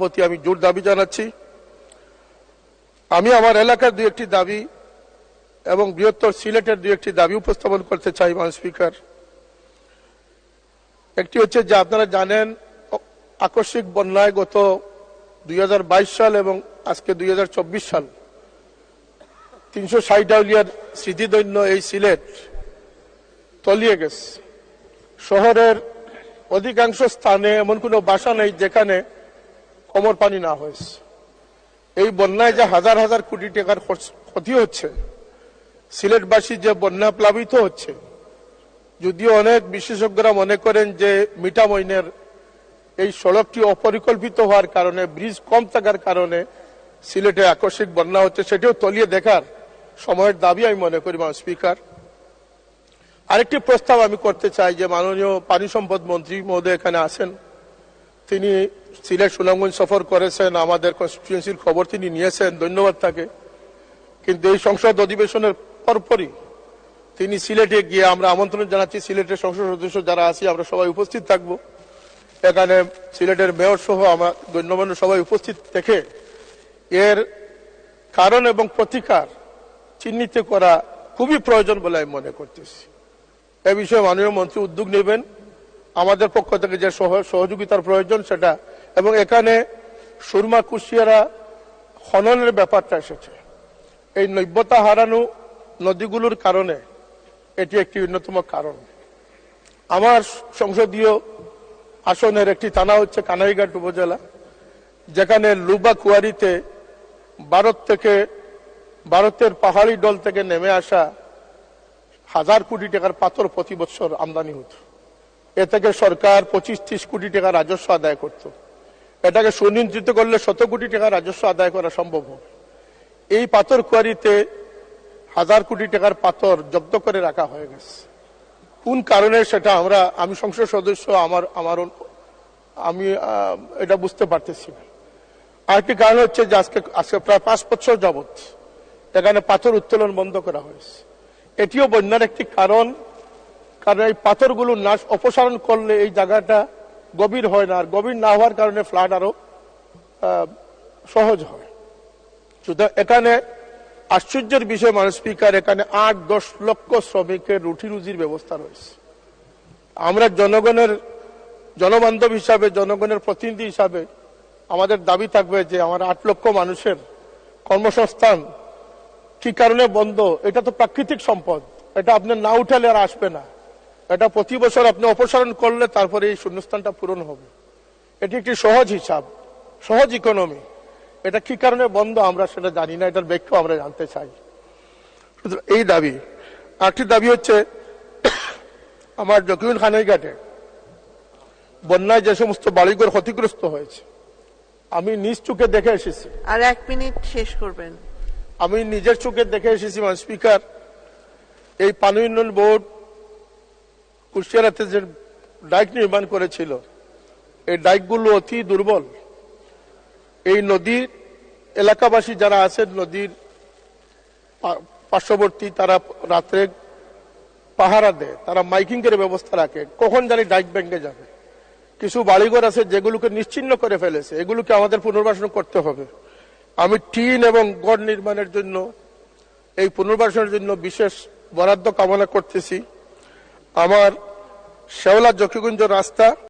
প্রতি আমি জোর দাবি জানাচ্ছি। আমি আমার এলাকার দু একটি দাবি এবং বৃহত্তর সিলেটের দু একটি দাবি উপস্থাপন করতে চাই মান স্পিকার। একটি হচ্ছে যে আপনারা জানেন, আকস্মিক বন্যায় গত দুই হাজার বাইশ সাল এবং আজকে দুই হাজার চব্বিশ সাল তিনশো ষাট আউলিয়ার স্মৃতিদৈন্য এই সিলেট তলিয়ে গেছে। শহরের অধিকাংশ স্থানে এমন কোনো বাসা নেই যেখানে কমর পানি না হয়েছে। এই বন্যায় যে হাজার হাজার কোটি টাকার ক্ষতি হচ্ছে, সিলেটবাসী যে বন্যা প্লাবিত হচ্ছে, যদিও অনেক বিশেষজ্ঞরা মনে করেন যে মিঠামইনের এই সড়কটি অপরিকল্পিত হওয়ার কারণে, ব্রিজ কম থাকার কারণে সিলেটে আকস্মিক বন্যা হচ্ছে, সেটিও তলিয়ে দেখার সময়ের দাবি আমি মনে করি মান স্পিকার। আরেকটি প্রস্তাব আমি করতে চাই যে মাননীয় পানি সম্পদ মন্ত্রী মহোদয় এখানে আছেন তিনি সিলেট সুনামগঞ্জ সফর করেছেন, আমাদের কনস্টিটিউয়েন্সির খবর তিনি নিয়েছেন, ধন্যবাদ তাকে। কিন্তু এই সংসদ অধিবেশনের পরপরই তিনি সিলেটে গিয়ে আমরা আমন্ত্রণ জানাচ্ছি, সিলেটের সংসদ সদস্য যারা আছি, আমরা সবাই উপস্থিত থাকব। এখানে সিলেটের মেয়র সহ আমরা গণ্যমান্য সবাই উপস্থিত থেকে এর কারণ এবং প্রতিকার চিহ্নিত করা খুবই প্রয়োজন বলে আমি মনে করতেছি। এ বিষয়ে মাননীয় মন্ত্রী উদ্যোগ নেবেন। আমাদের পক্ষ থেকে যে সহ- সহযোগিতার প্রয়োজন সেটা, এবং এখানে সুরমা কুশিয়ারা খননের ব্যাপারটা এসেছে। এই নৈবতা হারানো নদীগুলোর কারণে এটি একটি অন্যতম কারণ। আমার সংসদীয় আসনের একটি থানা হচ্ছে কানাইঘাট উপজেলা, যেখানে লুবা কুয়ারিতে ভারত থেকে, ভারতের পাহাড়ি দল থেকে নেমে আসা হাজার কোটি টাকার পাথর প্রতি বছর আমদানি হতো। এ থেকে সরকার পঁচিশ ত্রিশ কোটি টাকা রাজস্ব আদায় করত। এটাকে সুনিয়ন্ত্রিত করলে শত কোটি টাকা রাজস্ব আদায় করা সম্ভব হবে। এই পাথর কুয়ারিতে হাজার কোটি টাকার পাথর জব্দ করে রাখা হয়ে গেছে। কোন কারণে সেটা আমরা, আমি সংসদ সদস্য, আমার আমার আমি এটা বুঝতে পারতেছি না। আরেকটি কারণ হচ্ছে যে আজকে আজকে প্রায় পাঁচ বছর যাবৎ এখানে পাথর উত্তোলন বন্ধ করা হয়েছে। এটিও বন্যার একটি কারণ। কারণ এই পাথরগুলো নাশ অপসারণ করলে এই জায়গাটা গভীর হয় না। আর গভীর না হওয়ার কারণে ফ্লাড আরও সহজ হয়। সুতরাং এখানে আশ্চর্যের বিষয় মানুষ স্পিকার, এখানে আট দশ লক্ষ শ্রমিকের রুটি রুজির ব্যবস্থা রয়েছে। আমরা জনগণের, জনবান্ধব হিসাবে, জনগণের প্রতিনিধি হিসাবে আমাদের দাবি থাকবে যে আমার আট লক্ষ মানুষের কর্মসংস্থান কি কারণে বন্ধ? এটা তো প্রাকৃতিক সম্পদ। এটা আপনি না উঠালে আর আসবে না। এটা প্রতি বছর আপনি অপসারণ করলে তারপরে এই শূন্যস্থানটা পূরণ হবে। এটি একটি সহজ হিসাব সহজ ইকোনমি এটা কি কারণে বন্ধ আমরা সেটা জানি না এটার ব্যাখ্যা আমরা জানতে চাই। এই দাবি আরেকটি দাবি হচ্ছে আমার জকিউল খানাইঘাটে বন্যায় যে সমস্ত বাড়িঘর ক্ষতিগ্রস্ত হয়েছে আমি নিজ চোখে দেখে এসেছি। আর এক মিনিট শেষ করবেন। আমি নিজের চোখে দেখে এসেছি মান স্পিকার এই পানি উন্নয়ন বোর্ড কুশিয়ারাতে যে ডাইক নির্মাণ করেছিল, এই ডাইকগুলো অতি দুর্বল। এই নদীর এলাকাবাসী যারা আছেন, নদীর পার্শ্ববর্তী তারা রাত্রে পাহারা দেয়, তারা মাইকিং এর ব্যবস্থা রাখে, কখন জানি ডাইক ব্যাংকে যাবে। কিছু বাড়িঘর আছে যেগুলোকে নিশ্চিন্ন করে ফেলেছে, এগুলোকে আমাদের পুনর্বাসন করতে হবে। আমি টিন এবং গড় নির্মাণের জন্য, এই পুনর্বাসনের জন্য বিশেষ বরাদ্দ কামনা করতেছি। আমার শেওলা জকিগঞ্জ রাস্তা